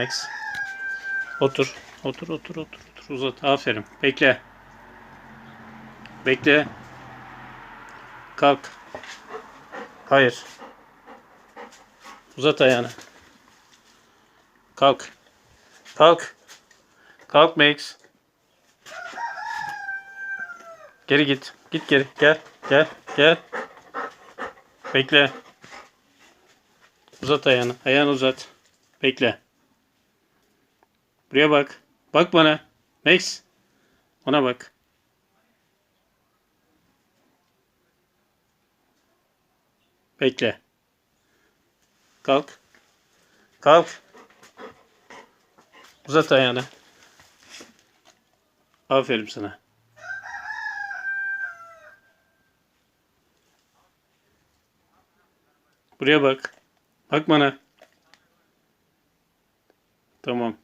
Max. Otur. Otur, otur, otur, otur. Uzat. Aferin. Bekle. Bekle. Kalk. Hayır. Uzat ayağını. Kalk. Kalk. Kalk Max. Geri git. Git geri. Gel. Gel. Gel. Bekle. Uzat ayağını. Ayağını uzat. Bekle. Buraya bak. Bak bana. Max. Ona bak. Bekle. Kalk. Kalk. Uzat ayağını. Aferin sana. Buraya bak. Bak bana. Tamam.